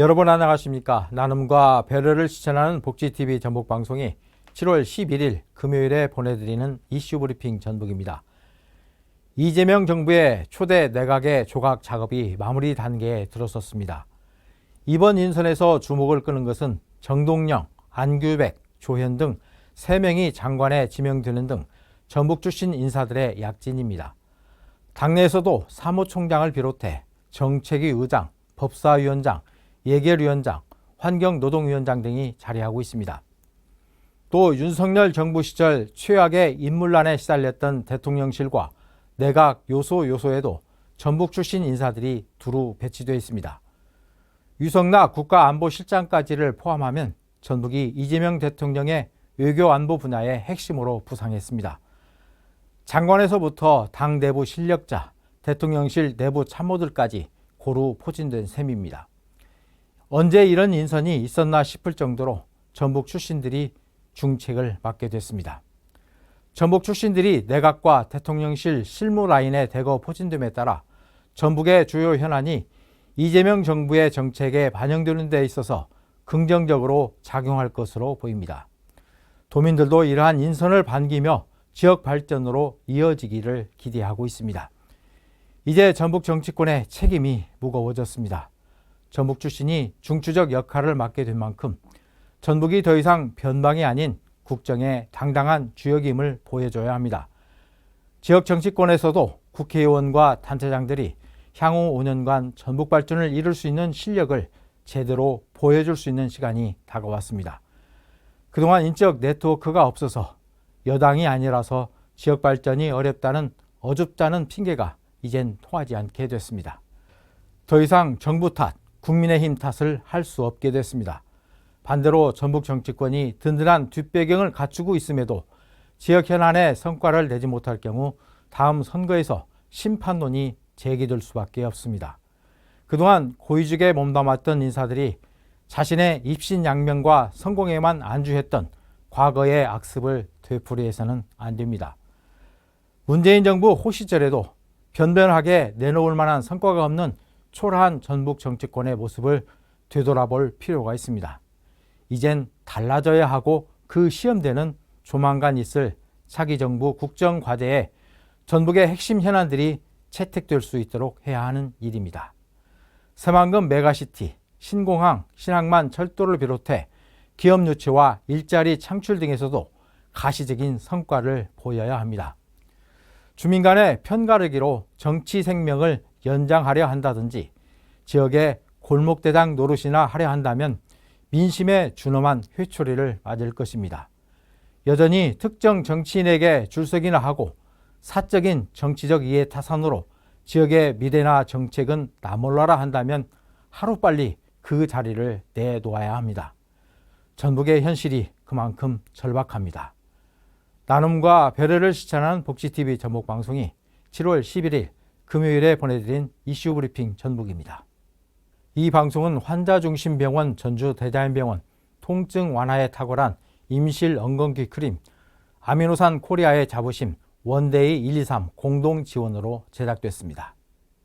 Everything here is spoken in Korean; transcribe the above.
여러분 안녕하십니까? 나눔과 배려를 실천하는 복지TV 전북 방송이 7월 11일 금요일에 보내드리는 이슈 브리핑 전북입니다. 이재명 정부의 초대 내각의 조각 작업이 마무리 단계에 들어섰습니다. 이번 인선에서 주목을 끄는 것은 정동영, 안규백, 조현 등 3명이 장관에 지명되는 등 전북 출신 인사들의 약진입니다. 당내에서도 사무총장을 비롯해 정책위 의장, 법사위원장, 예결위원장, 환경노동위원장 등이 자리하고 있습니다. 또 윤석열 정부 시절 최악의 인물난에 시달렸던 대통령실과 내각 요소 요소에도 전북 출신 인사들이 두루 배치되어 있습니다. 유성락 국가안보실장까지를 포함하면 전북이 이재명 대통령의 외교 안보 분야의 핵심으로 부상했습니다. 장관에서부터 당 내부 실력자, 대통령실 내부 참모들까지 고루 포진된 셈입니다. 언제 이런 인선이 있었나 싶을 정도로 전북 출신들이 중책을 맡게 됐습니다. 전북 출신들이 내각과 대통령실 실무 라인에 대거 포진됨에 따라 전북의 주요 현안이 이재명 정부의 정책에 반영되는 데 있어서 긍정적으로 작용할 것으로 보입니다. 도민들도 이러한 인선을 반기며 지역 발전으로 이어지기를 기대하고 있습니다. 이제 전북 정치권의 책임이 무거워졌습니다. 전북 출신이 중추적 역할을 맡게 된 만큼 전북이 더 이상 변방이 아닌 국정의 당당한 주역임을 보여줘야 합니다. 지역 정치권에서도 국회의원과 단체장들이 향후 5년간 전북 발전을 이룰 수 있는 실력을 제대로 보여줄 수 있는 시간이 다가왔습니다. 그동안 인적 네트워크가 없어서 여당이 아니라서 지역 발전이 어렵다는 어줍다는 핑계가 이젠 통하지 않게 됐습니다. 더 이상 정부 탓, 국민의힘 탓을 할 수 없게 됐습니다. 반대로 전북 정치권이 든든한 뒷배경을 갖추고 있음에도 지역 현안에 성과를 내지 못할 경우 다음 선거에서 심판론이 제기될 수밖에 없습니다. 그동안 고위직에 몸담았던 인사들이 자신의 입신양명과 성공에만 안주했던 과거의 악습을 되풀이해서는 안 됩니다. 문재인 정부 호 시절에도 변변하게 내놓을 만한 성과가 없는 초라한 전북 정치권의 모습을 되돌아볼 필요가 있습니다. 이젠 달라져야 하고 그 시험대는 조만간 있을 차기 정부 국정 과제에 전북의 핵심 현안들이 채택될 수 있도록 해야 하는 일입니다. 새만금 메가시티, 신공항, 신항만 철도를 비롯해 기업 유치와 일자리 창출 등에서도 가시적인 성과를 보여야 합니다. 주민 간의 편가르기로 정치 생명을 연장하려 한다든지 지역의 골목대장 노릇이나 하려 한다면 민심에 준엄한 회초리를 맞을 것입니다. 여전히 특정 정치인에게 줄서기나 하고 사적인 정치적 이해 타산으로 지역의 미래나 정책은 나몰라라 한다면 하루빨리 그 자리를 내놓아야 합니다. 전북의 현실이 그만큼 절박합니다. 나눔과 배려를 실천하는 복지TV 전북 방송이 7월 11일 금요일에 보내드린 이슈 브리핑 전북입니다. 이 방송은 환자 중심 병원 전주 대자연병원 통증 완화에 탁월한 임실 엉겅퀴 크림 아미노산 코리아의 자부심 원데이 123 공동 지원으로 제작됐습니다.